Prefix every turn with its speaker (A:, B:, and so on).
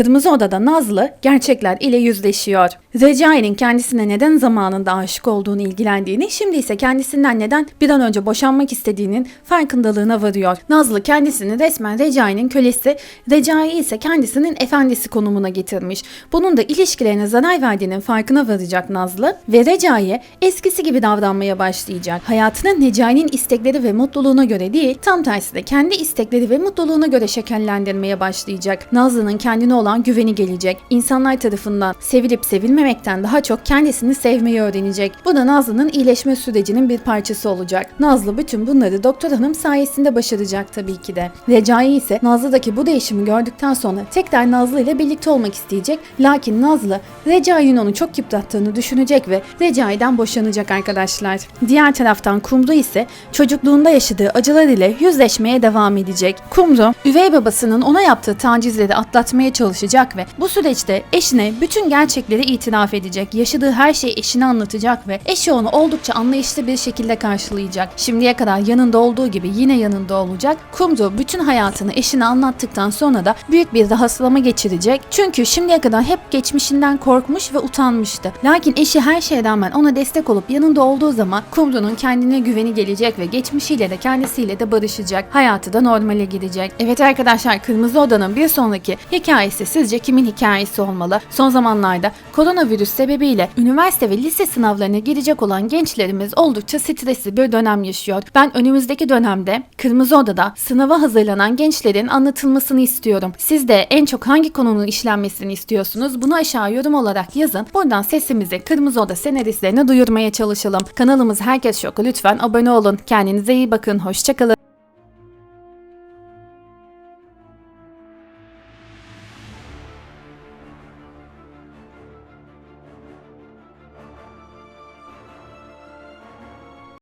A: Kırmızı Oda'da Nazlı gerçekler ile yüzleşiyor. Recai'nin kendisine neden zamanında aşık olduğunu ilgilendiğini, şimdi ise kendisinden neden bir an önce boşanmak istediğinin farkındalığına varıyor. Nazlı kendisini resmen Recai'nin kölesi, Recai ise kendisinin efendisi konumuna getirmiş. Bunun da ilişkilerine zarar verdiğinin farkına varacak Nazlı ve Recai'ye eskisi gibi davranmaya başlayacak. Hayatının Recai'nin istekleri ve mutluluğuna göre değil, tam tersine kendi istekleri ve mutluluğuna göre şekillendirmeye başlayacak. Nazlı'nın kendine olan güveni gelecek. İnsanlar tarafından sevilip sevilmemekten daha çok kendisini sevmeyi öğrenecek. Bu da Nazlı'nın iyileşme sürecinin bir parçası olacak. Nazlı bütün bunları doktor hanım sayesinde başaracak tabii ki de. Recai ise Nazlı'daki bu değişimi gördükten sonra tekrar Nazlı ile birlikte olmak isteyecek. Lakin Nazlı Recai'nin onu çok yıprattığını düşünecek ve Recai'den boşanacak arkadaşlar. Diğer taraftan Kumru ise çocukluğunda yaşadığı acılar ile yüzleşmeye devam edecek. Kumru, üvey babasının ona yaptığı tacizleri atlatmaya çalışacak ve bu süreçte eşine bütün gerçekleri itiraf edecek. Yaşadığı her şeyi eşine anlatacak ve eşi onu oldukça anlayışlı bir şekilde karşılayacak. Şimdiye kadar yanında olduğu gibi yine yanında olacak. Kumru bütün hayatını eşine anlattıktan sonra da büyük bir rahatsızlama geçirecek. Çünkü şimdiye kadar hep geçmişinden korkmuş ve utanmıştı. Lakin eşi her şeye rağmen ona destek olup yanında olduğu zaman Kumru'nun kendine güveni gelecek ve geçmişiyle de kendisiyle de barışacak. Hayatı da normale gidecek. Evet arkadaşlar Kırmızı Oda'nın bir sonraki hikayesi sizce kimin hikayesi olmalı? Son zamanlarda koronavirüs sebebiyle üniversite ve lise sınavlarına girecek olan gençlerimiz oldukça stresli bir dönem yaşıyor. Ben önümüzdeki dönemde Kırmızı Oda'da sınava hazırlanan gençlerin anlatılmasını istiyorum. Siz de en çok hangi konunun işlenmesini istiyorsunuz? Bunu aşağı yorum olarak yazın. Buradan sesimizi Kırmızı Oda senaristlerine duyurmaya çalışalım. Kanalımız Herkes Şoku lütfen abone olun. Kendinize iyi bakın. Hoşçakalın.